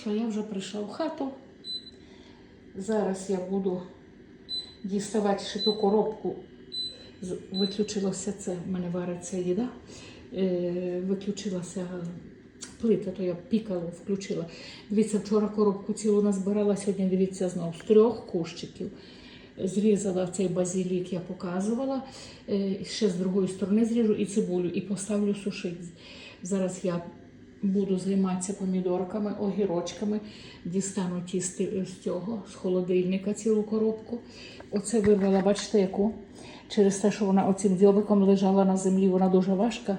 Що, я вже прийшла в хату. Зараз я буду діставати ще ту коробку. Виключилося це, в мене вариться їда. Е, виключилася плита, то я пікалу включила. Дивіться, вчора коробку цілу назбирала, сьогодні дивіться знову з трьох кущиків. Зрізала цей базилік, я показувала. Е, Ще з другої сторони зріжу і цибулю, і поставлю сушити. Зараз я буду займатися помідорками, огірочками. Дістану ті з цього, з холодильника цілу коробку. Оце вирвала, бачите, яку? Через те, що вона оцим дзьобиком лежала на землі, вона дуже важка.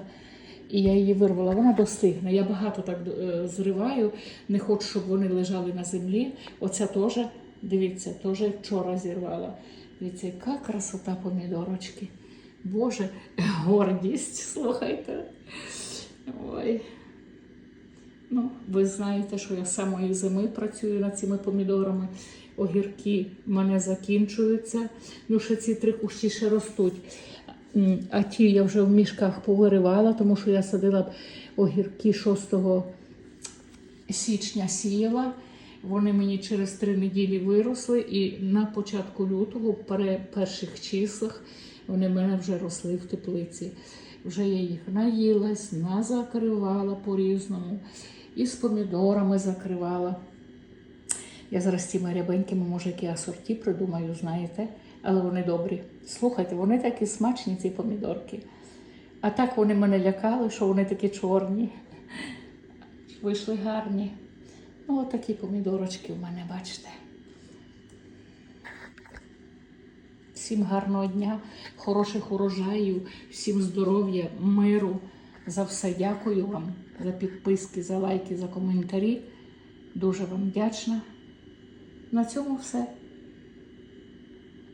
І я її вирвала, вона достигне. Я багато так е, зриваю, не хочу, щоб вони лежали на землі. Оця теж, дивіться, теж вчора зірвала. Дивіться, яка красота помідорочки. Боже, гордість, слухайте. Ой. Ну, ви знаєте, що я з самої зими працюю над цими помідорами. Огірки в мене закінчуються. Ну, ще ці три кущі ще ростуть. А ті я вже в мішках повиривала, тому що я садила огірки 6 січня сіяла. Вони мені через три неділі виросли, і на початку лютого, в перших числах, вони в мене вже росли в теплиці. Вже я їх наїлась, назакривала по-різному. І з помідорами закривала. Я зараз цими рябенькими, може, які асорті придумаю, знаєте, але вони добрі. Слухайте, вони такі смачні, ці помідорки. А так вони мене лякали, що вони такі чорні. Вийшли гарні. Ну, от такі помідорочки у мене, бачите. Всім гарного дня, хороших урожаїв, всім здоров'я, миру. За все дякую вам, за підписки, за лайки, за коментарі. Дуже вам вдячна. На цьому все.